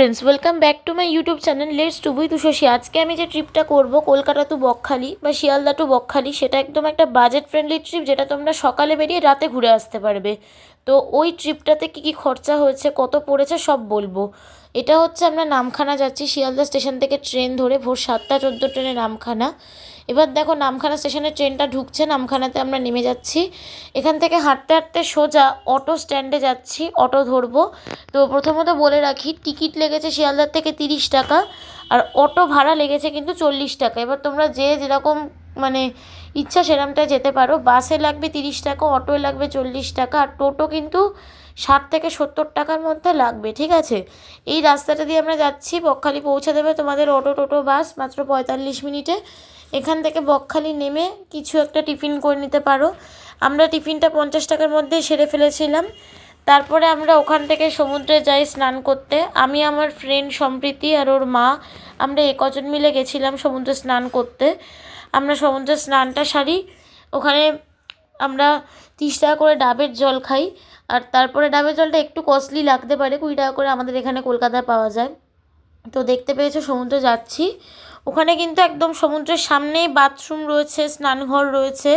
Friends welcome back to my YouTube channel let's two বুই উশসী আজকে আমি যে ট্রিপটা করব, কলকাতা টু বকখালি বা শিয়ালদা টু বকখালি, সেটা একদম একটা বাজেট ফ্রেন্ডলি ট্রিপ যেটা তোমরা সকালে বেরিয়ে রাতে ঘুরে আসতে পারবে। তো ওই ট্রিপটাতে কী কী খরচা হয়েছে, কত পড়েছে সব বলব। এটা হচ্ছে আমরা নামখানা যাচ্ছি, শিয়ালদা স্টেশন থেকে ট্রেন ধরে ভোর সাতটা চোদ্দ ট্রেনে নামখানা। এবার দেখো নামখানা স্টেশনে ট্রেনটা ঢুকছে, নামখানাতে আমরা নেমে যাচ্ছি। এখান থেকে হাঁটতে হাঁটতে সোজা অটো স্ট্যান্ডে যাচ্ছি, অটো ধরবো। তো প্রথমত বলে রাখি, টিকিট লেগেছে শিয়ালদার থেকে তিরিশ টাকা, আর অটো ভাড়া লেগেছে কিন্তু চল্লিশ টাকা। এবার তোমরা যে যেরকম মানে ইচ্ছা সেরকমটায় যেতে পারো। বাসে লাগবে তিরিশ টাকা অটোয় লাগবে চল্লিশ টাকা, আর টোটো কিন্তু ষাট থেকে সত্তর টাকার মধ্যে লাগবে, ঠিক আছে? এই রাস্তাটা দিয়ে আমরা যাচ্ছি, বকখালি পৌঁছে দেবে তোমাদের অটো টোটো বাস, মাত্র পঁয়তাল্লিশ মিনিটে। এখান থেকে বকখালি নেমে কিছু একটা টিফিন করে নিতে পারো। আমরা টিফিনটা পঞ্চাশ টাকার মধ্যে সেরে ফেলেছিলাম। তারপরে আমরা ওখান থেকে সমুদ্রে যাই স্নান করতে। আমি, আমার ফ্রেন্ড সম্প্রীতি আর ওর মা, আমরা একজন মিলে গেছিলাম সমুদ্রে স্নান করতে। আমরা সমুদ্রে স্নানটা সারি, ওখানে আমরা তিরিশ টাকা করে ডাবের জল খাই, আর তারপরে ডাবের জলটা একটু কস্টলি লাগতে পারে, কুড়ি টাকা করে আমাদের এখানে কলকাতায় পাওয়া যায়। তো দেখতে পেয়েছ সমুদ্রে যাচ্ছি। ওখানে কিন্তু একদম সমুদ্রের সামনেই বাথরুম রয়েছে, স্নানঘর রয়েছে,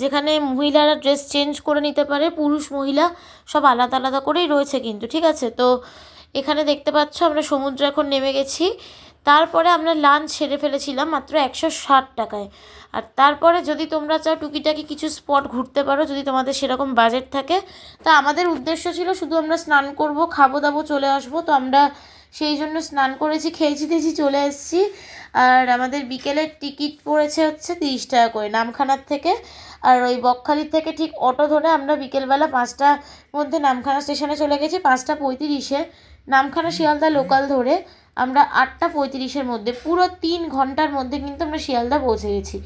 যেখানে মহিলারা ড্রেস চেঞ্জ করে নিতে পারে, পুরুষ, মহিলা, সব আলাদা আলাদা করেই রয়েছে কিন্তু, ঠিক আছে? তো এখানে দেখতে পাচ্ছ আমরা সমুদ্রে এখন নেমে গেছি। তারপরে আমরা লাঞ্চ সেরে ফেলেছিলাম মাত্র একশো ষাট টাকায়। আর তারপরে যদি তোমরা চাও টুকিটাকি কিছু স্পট ঘুরতে পারো, যদি তোমাদের সেরকম বাজেট থাকে, তা আমাদের উদ্দেশ্য ছিল শুধু আমরা স্নান করব, খাব দাবো চলে আসব। তো আমরা সেই জন্য স্নান করেছি, খেয়েছি টেয়েছি চলে এসেছি। আর আমাদের বিকেলের টিকিট পড়েছে হচ্ছে তিরিশ টাকা করে নামখানার থেকে। আর ওই বকখালির থেকে ঠিক অটো ধরে আমরা বিকেলবেলা পাঁচটার মধ্যে নামখানা স্টেশনে চলে গেছি, পাঁচটা পঁয়ত্রিশে। নামখানা শিয়ালদা লোকাল ধরে। আমরা আটটা পঁয়ত্রিশের মধ্যে, পুরো তিন ঘণ্টার মধ্যে কিন্তু আমরা শিয়ালদা পৌঁছে গেছি।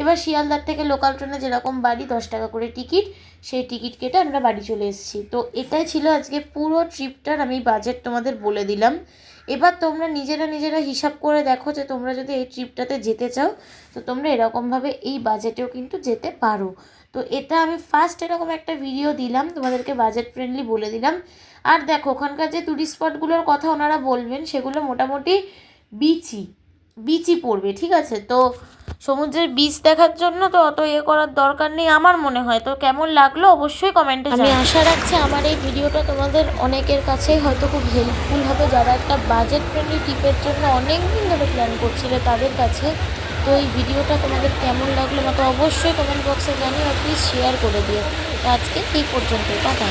এবার শিয়ালদার থেকে লোকাল ট্রেনে যেরকম বাড়ি, দশ টাকা করে টিকিট সেই টিকিট কেটে আমরা বাড়ি চলে এসেছি। তো এটাই ছিল আজকে পুরো ট্রিপটার আমি বাজেট তোমাদের বলে দিলাম। এবার তোমরা নিজেরা নিজেরা হিসাব করে দেখো যে তোমরা যদি এই ট্রিপটাতে যেতে চাও, তো তোমরা এরকমভাবে এই বাজেটেও কিন্তু যেতে পারো। তো এটা আমি ফার্স্ট এরকম একটা ভিডিও দিলাম তোমাদেরকে বাজেট ফ্রেন্ডলি বলে দিলাম। আর দেখো ওখানকার যে টুরিস্ট স্পটগুলোর কথা ওনারা বলবেন সেগুলো মোটামুটি বিচি বিচি পড়বে ঠিক আছে? তো সমুদ্রের বীচ দেখার জন্য তো অত ইয়ে করার দরকার নেই আমার মনে হয়। তো কেমন লাগল অবশ্যই কমেন্টে আমি আশা রাখছি আমার এই ভিডিওটা তোমাদের অনেকের কাছেই হয়তো খুব হেল্পফুল হবে। যারা একটা বাজেট ফ্রেন্ডলি ট্রিপের জন্য অনেক দিন ধরে প্ল্যান করছিলে তাদের কাছে তো এই ভিডিওটা তোমাদের কেমন লাগল আমাকে অবশ্যই কমেন্ট বক্সে জানিয়ে আর প্লিজ শেয়ার করে দিও। তো আজকে এই পর্যন্ত টাটা।